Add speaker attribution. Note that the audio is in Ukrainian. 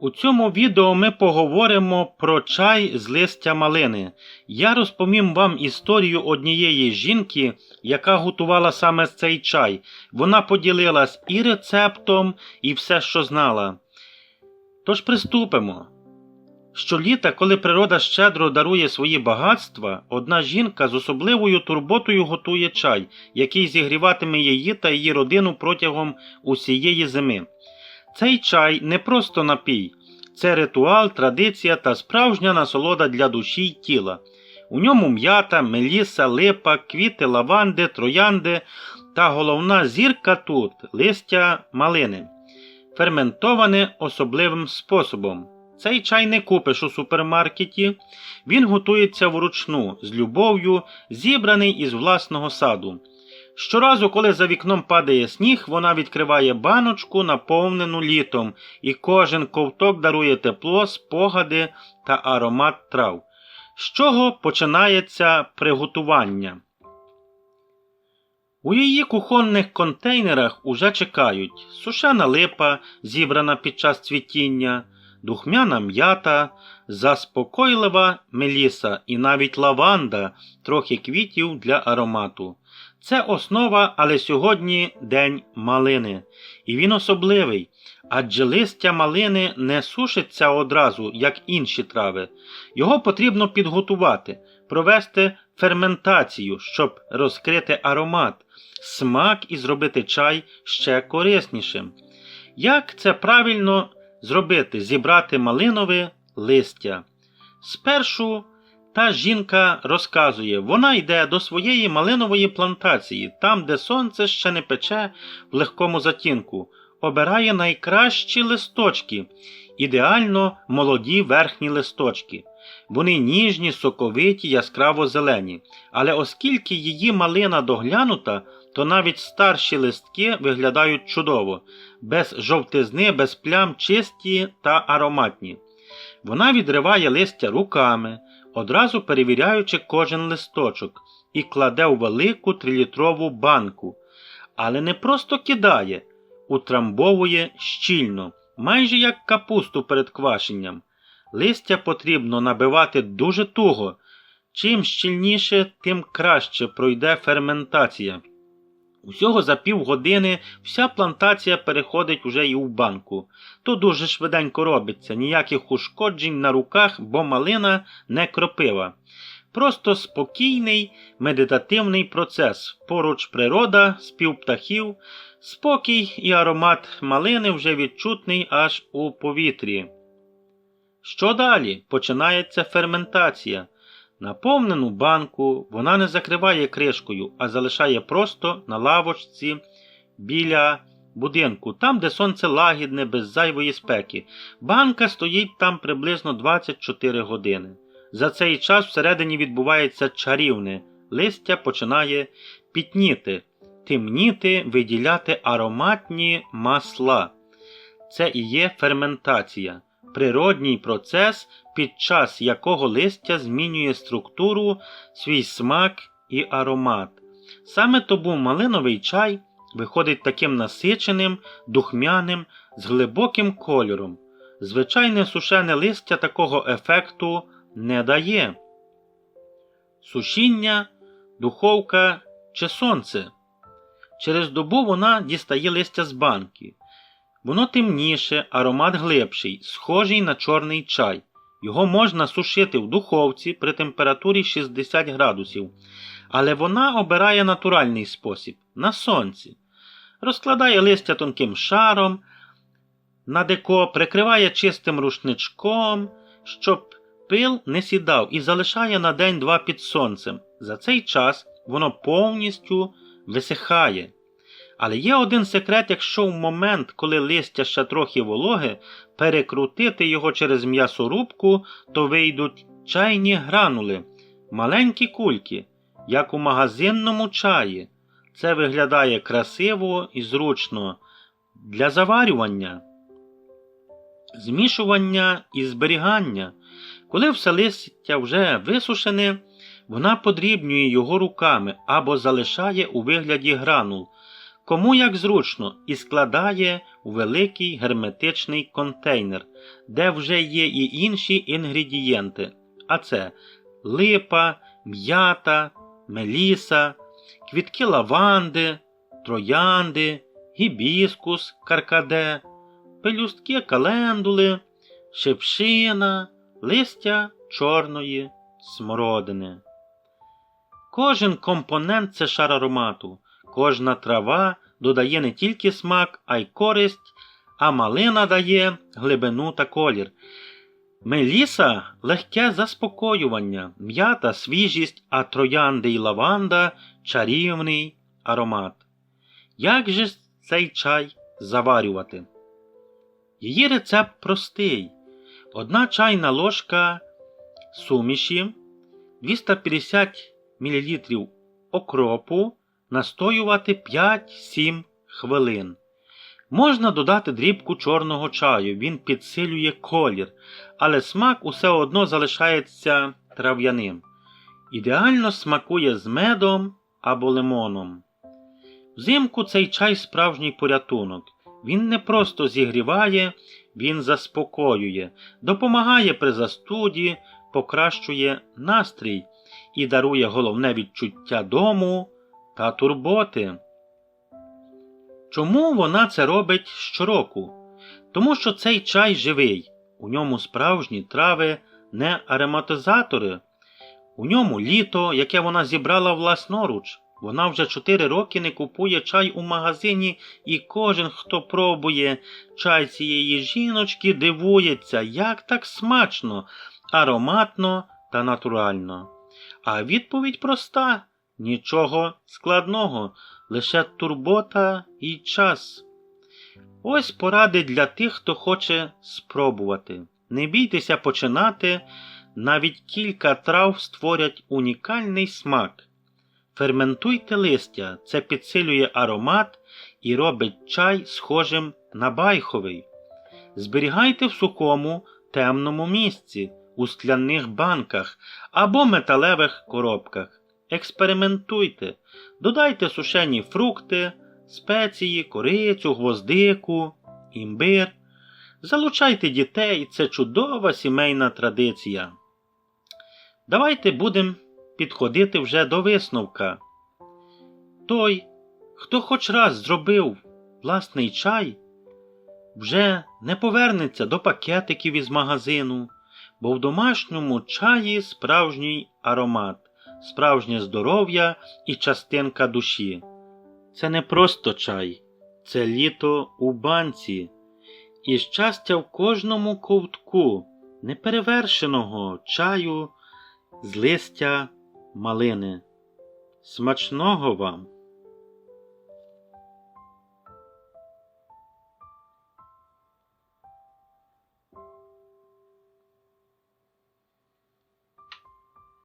Speaker 1: У цьому відео ми поговоримо про чай з листя малини. Я розповім вам історію однієї жінки, яка готувала саме цей чай. Вона поділилась і рецептом, і все, що знала. Тож приступимо. Щоліта, коли природа щедро дарує свої багатства, одна жінка з особливою турботою готує чай, який зігріватиме її та її родину протягом усієї зими. Цей чай не просто напій, це ритуал, традиція та справжня насолода для душі й тіла. У ньому м'ята, меліса, липа, квіти, лаванди, троянди та головна зірка тут листя малини, ферментоване особливим способом. Цей чай не купиш у супермаркеті, він готується вручну, з любов'ю, зібраний із власного саду. Щоразу, коли за вікном падає сніг, вона відкриває баночку, наповнену літом, і кожен ковток дарує тепло, спогади та аромат трав. З чого починається приготування? У її кухонних контейнерах уже чекають сушена липа, зібрана під час цвітіння, духмяна м'ята, заспокойлива меліса і навіть лаванда, трохи квітів для аромату. Це основа, але сьогодні день малини. І він особливий, адже листя малини не сушиться одразу, як інші трави. Його потрібно підготувати, провести ферментацію, щоб розкрити аромат, смак і зробити чай ще кориснішим. Як це правильно зробити? Зібрати малинове листя? Спершу та жінка розказує, вона йде до своєї малинової плантації, там, де сонце ще не пече в легкому затінку, обирає найкращі листочки, ідеально молоді верхні листочки. Вони ніжні, соковиті, яскраво зелені. Але оскільки її малина доглянута, то навіть старші листки виглядають чудово, без жовтизни, без плям, чисті та ароматні. Вона відриває листя руками, одразу перевіряючи кожен листочок, і кладе у велику трилітрову банку. Але не просто кидає, утрамбовує щільно, майже як капусту перед квашенням. Листя потрібно набивати дуже туго. Чим щільніше, тим краще пройде ферментація. Усього за півгодини вся плантація переходить уже і в банку. То дуже швиденько робиться, ніяких ушкоджень на руках, бо малина не кропива. Просто спокійний медитативний процес. Поруч природа, спів птахів, спокій і аромат малини вже відчутний аж у повітрі. Що далі? Починається ферментація. Наповнену банку вона не закриває кришкою, а залишає просто на лавочці біля будинку, там, де сонце лагідне, без зайвої спеки. Банка стоїть там приблизно 24 години. За цей час всередині відбувається чарівне, листя починає пітніти, темніти, виділяти ароматні масла. Це і є ферментація природній процес, під час якого листя змінює структуру, свій смак і аромат. Саме тому малиновий чай виходить таким насиченим, духмяним, з глибоким кольором. Звичайне сушене листя такого ефекту не дає. Сушіння, духовка чи сонце. Через добу вона дістає листя з банки. Воно темніше, аромат глибший, схожий на чорний чай. Його можна сушити в духовці при температурі 60 градусів, але вона обирає натуральний спосіб на сонці. Розкладає листя тонким шаром, на деко прикриває чистим рушничком, щоб пил не сідав і залишає на день-два під сонцем. За цей час воно повністю висихає. Але є один секрет, якщо в момент, коли листя ще трохи вологе, перекрутити його через м'ясорубку, то вийдуть чайні гранули, маленькі кульки, як у магазинному чаї. Це виглядає красиво і зручно для заварювання, змішування і зберігання. Коли все листя вже висушене, вона подрібнює його руками або залишає у вигляді гранул. Кому як зручно, і складає у великий герметичний контейнер, де вже є і інші інгредієнти. А це липа, м'ята, меліса, квітки лаванди, троянди, гібіскус, каркаде, пелюстки календули, шипшина, листя чорної смородини. Кожен компонент це шар аромату, кожна трава додає не тільки смак, а й користь, а малина дає глибину та колір. Меліса легке заспокоювання, м'ята свіжість, а троянди й лаванда чарівний аромат. Як же цей чай заварювати? Її рецепт простий. Одна чайна ложка суміші, 250 мл окропу настоювати 5-7 хвилин. Можна додати дрібку чорного чаю, він підсилює колір, але смак усе одно залишається трав'яним. Ідеально смакує з медом або лимоном. Взимку цей чай справжній порятунок. Він не просто зігріває, він заспокоює, допомагає при застуді, покращує настрій і дарує головне відчуття дому та турботи. Чому вона це робить щороку? Тому що цей чай живий, у ньому справжні трави, не ароматизатори. У ньому літо, яке вона зібрала власноруч. Вона вже чотири роки не купує чай у магазині, і кожен, хто пробує чай цієї жіночки, дивується, як так смачно, ароматно та натурально. А відповідь проста нічого складного, лише турбота і час. Ось поради для тих, хто хоче спробувати. Не бійтеся починати, навіть кілька трав створять унікальний смак. Ферментуйте листя, це підсилює аромат і робить чай схожим на байховий. Зберігайте в сухому, темному місці, у скляних банках або металевих коробках. Експериментуйте, додайте сушені фрукти, спеції, корицю, гвоздику, імбир. Залучайте дітей, це чудова сімейна традиція. Давайте будемо підходити вже до висновка. Той, хто хоч раз зробив власний чай, вже не повернеться до пакетиків із магазину, бо в домашньому чаї справжній аромат, справжнє здоров'я і частинка душі. Це не просто чай, це літо у банці, і щастя в кожному ковтку неперевершеного чаю з листя малини. Смачного вам!